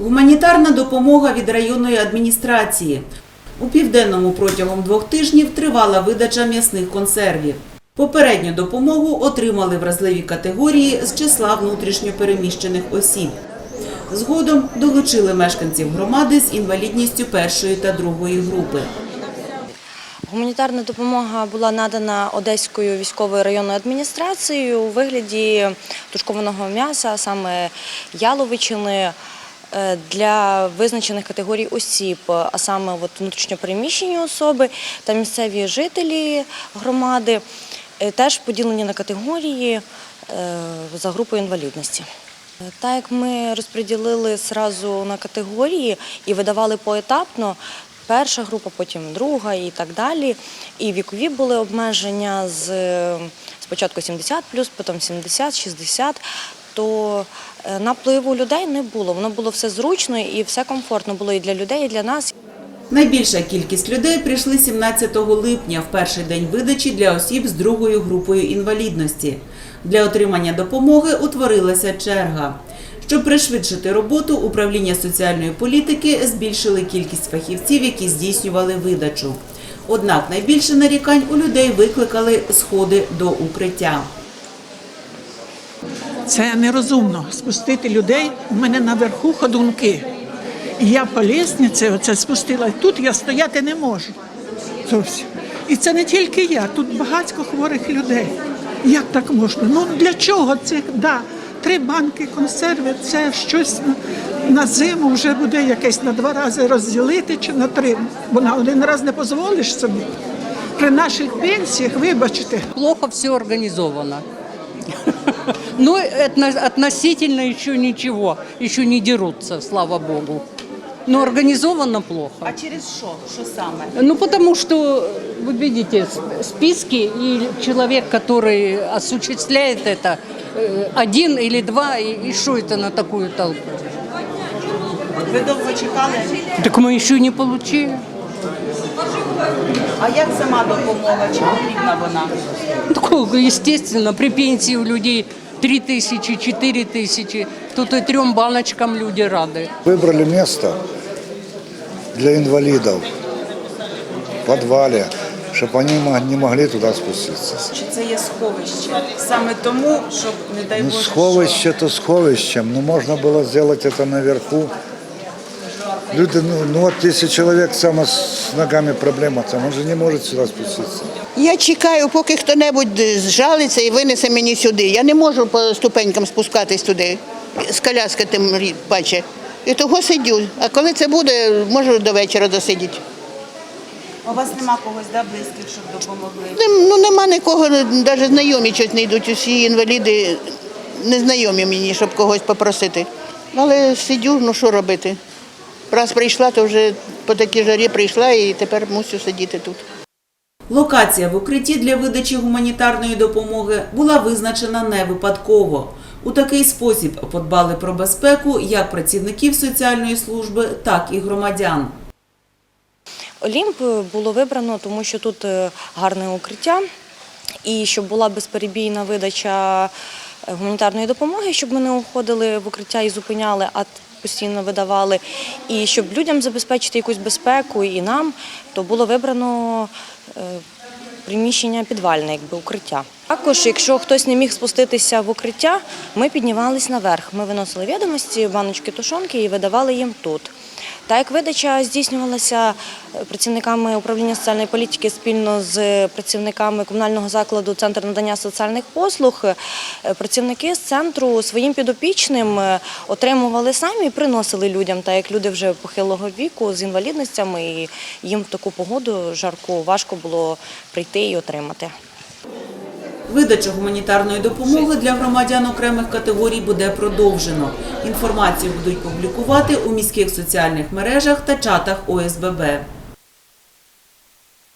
Гуманітарна допомога від районної адміністрації. У південному протягом двох тижнів тривала видача м'ясних консервів. Попередню допомогу отримали вразливі категорії з числа внутрішньопереміщених осіб. Згодом долучили мешканців громади з інвалідністю першої та другої групи. Гуманітарна допомога була надана Одеською військовою районною адміністрацією у вигляді тушкованого м'яса, саме яловичини для визначених категорій осіб, а саме внутрішньопереміщені особи та місцеві жителі громади, е, теж поділені на категорії е, за групою інвалідності. Так як ми розподілили зразу на категорії і видавали поетапно, перша група, потім друга і так далі. І вікові були обмеження з спочатку 70 потім 70, 60, то е, напливу людей не було. Воно було все зручно і все комфортно було і для людей, і для нас. Найбільша кількість людей прийшли 17 липня в перший день видачі для осіб з другою групою інвалідності. Для отримання допомоги утворилася черга. Щоб пришвидшити роботу, управління соціальної політики збільшили кількість фахівців, які здійснювали видачу. Однак найбільше нарікань у людей викликали сходи до укриття. Це нерозумно спустити людей. У мене наверху ходунки. І я по лісниці оце спустила. Тут я стояти не можу. Зовсім. І це не тільки я, тут багатько хворих людей. Як так можна? Ну для чого це? Да, три банки консерви, це щось на, зиму вже буде якесь на два рази розділити чи на три. Бо на один раз не дозволиш собі. При наших пенсіях, вибачте, Плохо все организовано. Но отно- относительно еще ничего, еще не дерутся, слава богу. Но организовано плохо. А через що? Що саме? Ну, потому что, вы видите, списки, и человек, который осуществляет это, э, один или два, и, и что это на такую толпу? Ви довго чекали? Так мы еще не получили. А як сама допомога? Чи потрібна вона? Естественно, при пенсии у людей 3 тысячи, 4 тысячи. Тут и трем баночкам люди рады. Выбрали место для инвалидов в подвале, чтобы они мо- не могли туда спуститься. Чи це є сховище? Саме тому, щоб не дай Ну, Боже, сховище то сховищем, но можно было сделать это наверху. Люди, ну, ну вот если человек сам с ногами проблема, там он же не может сюда спуститься. Я чекаю, поки хто-небудь зжалиться і винесе мені сюди. Я не можу по ступенькам спускатись туди, з коляски тим паче. І того сидю. А коли це буде, можу до вечора досидіти. У вас нема когось да, близьких, щоб допомогли? Нем- Ну нема нікого, навіть знайомі щось не йдуть. Усі інваліди незнайомі мені, щоб когось попросити. Але сидю, ну що робити? Раз прийшла, то вже по такій жарі прийшла і тепер мусю сидіти тут. Локація в укритті для видачі гуманітарної допомоги була визначена не випадково. У такий спосіб подбали про безпеку як працівників соціальної служби, так і громадян. Олімп було вибрано, тому що тут е, гарне укриття, і щоб була безперебійна видача е, гуманітарної допомоги, щоб ми не уходили в укриття і зупиняли, а постійно видавали. І щоб людям забезпечити якусь безпеку і нам, то було вибрано е, приміщення підвальне, якби укриття. Також, якщо хтось не міг спуститися в укриття, ми піднімались наверх. Ми виносили відомості, баночки тушонки і видавали їм тут. Так як видача здійснювалася е, працівниками управління соціальної політики спільно з працівниками комунального закладу Центр надання соціальних послуг, е, працівники з центру своїм підопічним е, отримували самі і приносили людям, так як люди вже похилого віку з інвалідностями, і їм в таку погоду жарку важко було прийти і отримати. Видачу гуманітарної допомоги для громадян окремих категорій буде продовжено. Інформацію будуть публікувати у міських соціальних мережах та чатах ОСББ.